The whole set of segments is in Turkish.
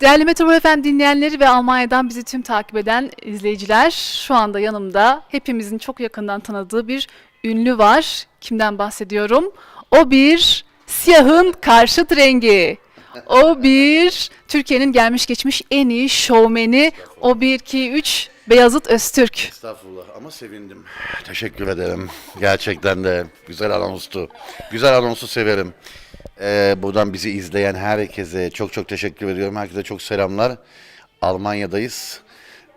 Değerli Metropol FM dinleyenleri ve Almanya'dan bizi tüm takip eden izleyiciler şu anda yanımda hepimizin çok yakından tanıdığı bir ünlü var. Kimden bahsediyorum? O bir siyahın karşıt rengi. O bir Türkiye'nin gelmiş geçmiş en iyi şovmeni. O bir, iki, üç Beyazıt Öztürk. Estağfurullah ama sevindim. Teşekkür ederim. Gerçekten de güzel anonstu. Güzel anonsu severim. Ee, buradan bizi izleyen herkese çok çok teşekkür ediyorum. Herkese çok selamlar. Almanya'dayız.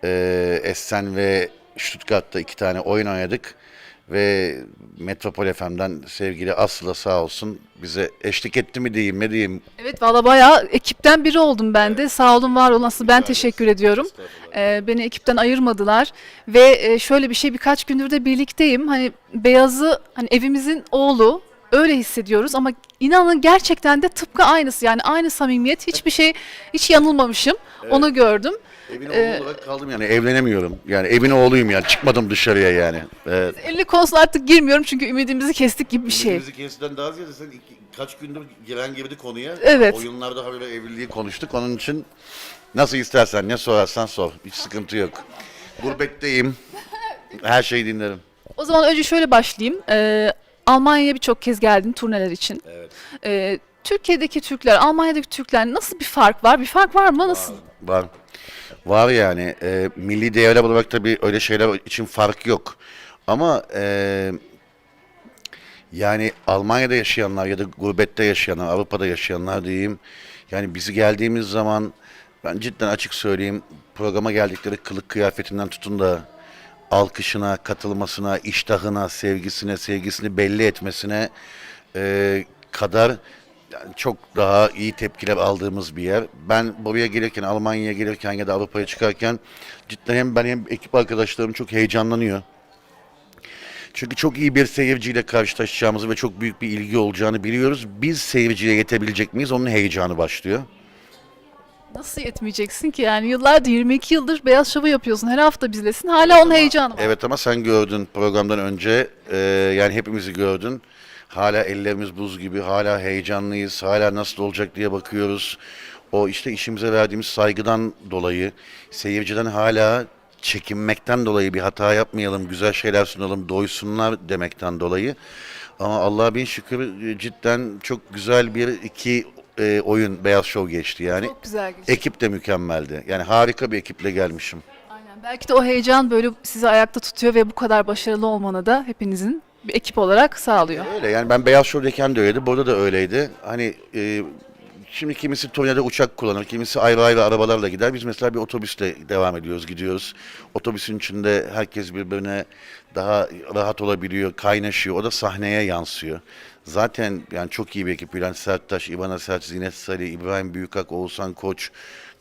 Ee, Essen ve Stuttgart'ta iki tane oyun oynadık. Ve Metropol FM'den sevgili Aslı sağ olsun bize eşlik etti mi diyeyim ne diyeyim. Evet valla bayağı ekipten biri oldum ben de. Sağ olun var olun. Asıl ben teşekkür ediyorum. Ee, beni ekipten ayırmadılar ve e, şöyle bir şey birkaç gündür de birlikteyim. Hani Beyaz'ı hani evimizin oğlu öyle hissediyoruz ama inanın gerçekten de tıpkı aynısı yani aynı samimiyet hiçbir şey hiç yanılmamışım onu gördüm. Evin Ee, oğlu olarak kaldım yani evlenemiyorum. Yani evin oğluyum yani çıkmadım dışarıya yani. Evet. 50 konusuna artık girmiyorum çünkü ümidimizi kestik gibi bir şey. Bizi kesiden daha ziyade sen iki- kaç gündür giren girdi konuya. Evet. Oyunlarda habire evliliği konuştuk. Onun için nasıl istersen ne sorarsan sor. Hiç sıkıntı yok. Gurbetteyim. Her şeyi dinlerim. O zaman önce şöyle başlayayım. Ee, Almanya'ya birçok kez geldim turneler için. Evet. Ee, Türkiye'deki Türkler, Almanya'daki Türkler nasıl bir fark var? Bir fark var mı? Nasıl? Var. Var yani. E, milli değerler olarak tabii öyle şeyler için fark yok. Ama e, yani Almanya'da yaşayanlar ya da gurbette yaşayanlar, Avrupa'da yaşayanlar diyeyim. Yani bizi geldiğimiz zaman ben cidden açık söyleyeyim programa geldikleri kılık kıyafetinden tutun da alkışına, katılmasına, iştahına, sevgisine, sevgisini belli etmesine e, kadar çok daha iyi tepkiler aldığımız bir yer. Ben buraya gelirken, Almanya'ya gelirken ya da Avrupa'ya çıkarken cidden hem ben hem ekip arkadaşlarım çok heyecanlanıyor. Çünkü çok iyi bir seyirciyle karşılaşacağımızı ve çok büyük bir ilgi olacağını biliyoruz. Biz seyirciye yetebilecek miyiz? Onun heyecanı başlıyor. Nasıl yetmeyeceksin ki yani yıllardır 22 yıldır beyaz şovu yapıyorsun her hafta bizlesin hala onun heyecanı var. Evet ama sen gördün programdan önce e, yani hepimizi gördün. Hala ellerimiz buz gibi, hala heyecanlıyız, hala nasıl olacak diye bakıyoruz. O işte işimize verdiğimiz saygıdan dolayı, seyirciden hala çekinmekten dolayı bir hata yapmayalım, güzel şeyler sunalım, doysunlar demekten dolayı. Ama Allah'a bin şükür cidden çok güzel bir iki e, oyun Beyaz Show geçti yani. Çok güzel geçti. Ekip de mükemmeldi. Yani harika bir ekiple gelmişim. Aynen. Belki de o heyecan böyle sizi ayakta tutuyor ve bu kadar başarılı olmanı da hepinizin bir ekip olarak sağlıyor. Öyle yani ben Beyaz Show'dayken de öyleydi. Burada da öyleydi. Hani e, şimdi kimisi turnede uçak kullanır, kimisi ayrı ayrı arabalarla gider. Biz mesela bir otobüsle devam ediyoruz, gidiyoruz. Otobüsün içinde herkes birbirine daha rahat olabiliyor, kaynaşıyor. O da sahneye yansıyor. Zaten yani çok iyi bir ekip. Bülent Serttaş, İvana Sert, Zinet Salih, İbrahim Büyükak, Oğuzhan Koç.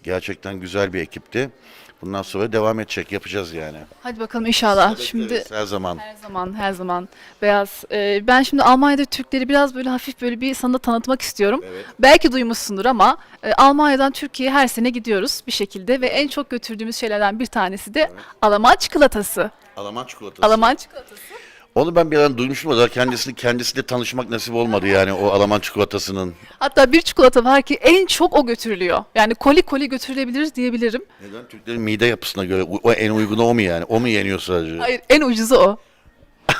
Gerçekten güzel bir ekipti. Bundan sonra devam edecek, yapacağız yani. Hadi bakalım inşallah. Şimdi her zaman. Her zaman, her zaman. Beyaz. Ee, ben şimdi Almanya'da Türkleri biraz böyle hafif böyle bir sana tanıtmak istiyorum. Evet. Belki duymuşsundur ama e, Almanya'dan Türkiye'ye her sene gidiyoruz bir şekilde ve en çok götürdüğümüz şeylerden bir tanesi de Alman çikolatası. Alaman çikolatası. Alman çikolatası. Onu ben bir an duymuşum da kendisini kendisiyle tanışmak nasip olmadı yani o Alman çikolatasının. Hatta bir çikolata var ki en çok o götürülüyor. Yani koli koli götürülebilir diyebilirim. Neden? Türklerin mide yapısına göre o en uygunu o mu yani? O mu yeniyor sadece? Hayır en ucuzu o.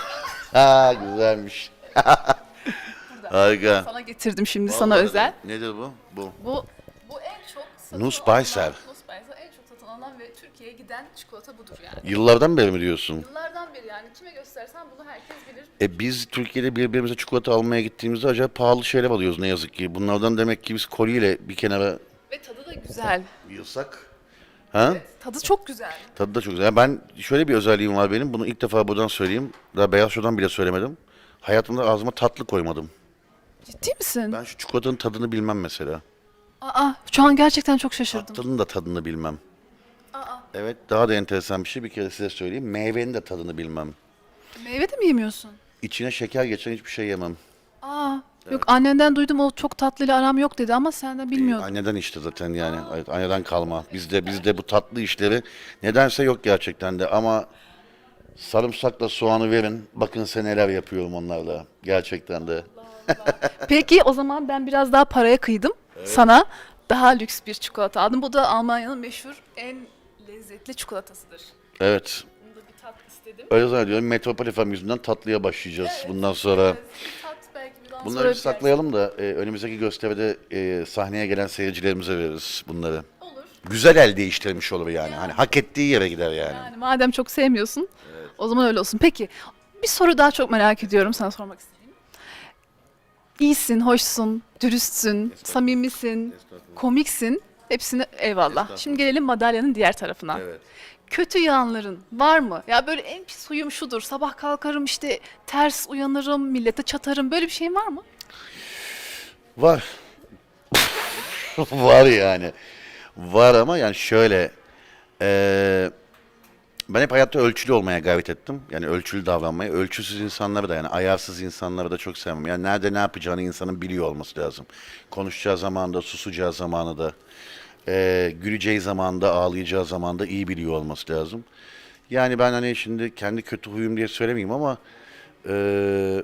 Ha güzelmiş. Harika. Sana getirdim şimdi sana Vallahi özel. Nedir bu? Bu. Bu bu en çok satın Nussbeißer. Alınan- ve Türkiye'ye giden çikolata budur yani. Yıllardan beri mi diyorsun? Yıllardan beri yani kime göstersen bunu herkes bilir. E biz Türkiye'de birbirimize çikolata almaya gittiğimizde acayip pahalı şeyler alıyoruz ne yazık ki. Bunlardan demek ki biz koliyle bir kenara Ve tadı da güzel. yılsak. Ha? Tadı çok güzel. Tadı da çok güzel. Ben şöyle bir özelliğim var benim. Bunu ilk defa buradan söyleyeyim. Daha Beyaz Show'dan bile söylemedim. Hayatımda ağzıma tatlı koymadım. Ciddi misin? Ben şu çikolatanın tadını bilmem mesela. Aa, şu an gerçekten çok şaşırdım. Tatlının da tadını bilmem. Evet daha da enteresan bir şey bir kere size söyleyeyim. Meyvenin de tadını bilmem. Meyve de mi yemiyorsun? İçine şeker geçen hiçbir şey yemem. Aa, yok annenden duydum o çok tatlıyla aram yok dedi ama senden bilmiyordum. Anneden işte zaten yani. Evet, Anneden kalma. Bizde bizde bu tatlı işleri nedense yok gerçekten de ama sarımsakla soğanı verin. Bakın sen neler yapıyorum onlarla. Gerçekten de. Peki o zaman ben biraz daha paraya kıydım sana. daha lüks bir çikolata aldım. Bu da Almanya'nın meşhur en lezzetli çikolatasıdır. Evet. Bunu da bir tat istedim. Öyle zannediyorum. Metropol FM yüzünden tatlıya başlayacağız bundan sonra. Evet, tat belki bundan Bunları sonra bir saklayalım da e, önümüzdeki gösteride e, sahneye gelen seyircilerimize veririz bunları. Olur. Güzel el değiştirmiş olur yani. Hani hak ettiği yere gider yani. Yani madem çok sevmiyorsun o zaman öyle olsun. Peki bir soru daha çok merak ediyorum sana sormak istediğim. İyisin, hoşsun, dürüstsün, samimisin, komiksin. Hepsine eyvallah. Şimdi gelelim madalyanın diğer tarafına. Evet. Kötü yanların var mı? Ya böyle en pis huyum şudur. Sabah kalkarım işte ters uyanırım, millete çatarım. Böyle bir şeyin var mı? Var. Var yani. Var ama yani şöyle. eee, ben hep hayatta ölçülü olmaya gayret ettim. Yani ölçülü davranmayı. Ölçüsüz insanları da yani ayarsız insanları da çok sevmem. Yani nerede ne yapacağını insanın biliyor olması lazım. Konuşacağı zamanda, susacağı zamanı da, eee, güleceği zamanda, ağlayacağı zamanda iyi biliyor olması lazım. Yani ben hani şimdi kendi kötü huyum diye söylemeyeyim ama eee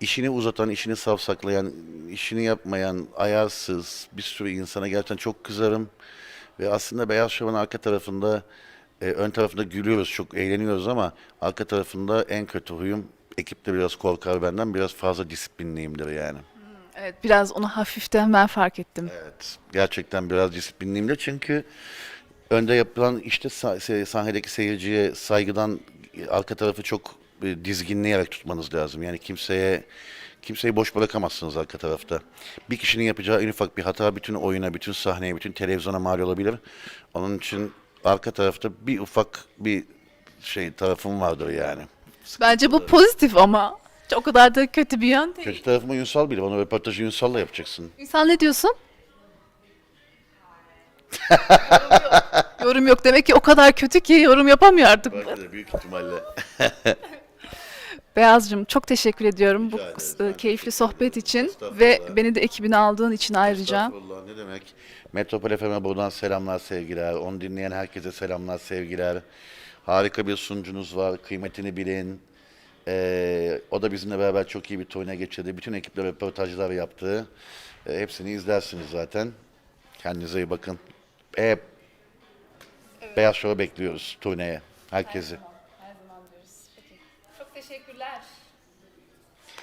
işini uzatan, işini savsaklayan, işini yapmayan, ayarsız bir sürü insana gerçekten çok kızarım. Ve aslında Beyaz Şov'un arka tarafında, e, ön tarafında gülüyoruz, çok eğleniyoruz ama arka tarafında en kötü huyum, ekip de biraz korkar benden, biraz fazla disiplinliyimdir yani. Evet biraz onu hafiften ben fark ettim. Evet, gerçekten biraz disiplinliyimdir çünkü önde yapılan işte sah- sahnedeki seyirciye saygıdan arka tarafı çok e, dizginleyerek tutmanız lazım. Yani kimseye kimseyi boş bırakamazsınız arka tarafta. Bir kişinin yapacağı en ufak bir hata bütün oyuna, bütün sahneye, bütün televizyona mal olabilir. Onun için arka tarafta bir ufak bir şey tarafım vardır yani. Bence bu pozitif ama. O kadar da kötü bir yön değil. Kötü tarafımı Ünsal bilir. Onu röportajı Ünsal'la yapacaksın. İnsan ne diyorsun? yorum, yok. yorum yok. Demek ki o kadar kötü ki yorum yapamıyor artık. Belki de büyük ihtimalle. Beyazcığım çok teşekkür ediyorum bu Rica ederiz. e, Ben keyifli sohbet ederim. için ve beni de ekibine aldığın için ayrıca. Estağfurullah ne demek. Metropol FM'e buradan selamlar sevgiler. Onu dinleyen herkese selamlar sevgiler. Harika bir sunucunuz var. Kıymetini bilin. Ee, o da bizimle beraber çok iyi bir turne geçirdi. Bütün ekiple röportajlar yaptı. Ee, hepsini izlersiniz zaten. Kendinize iyi bakın. Hep Beyaz Show'u bekliyoruz turneye. Herkesi. Her zaman diyoruz. Çok teşekkürler.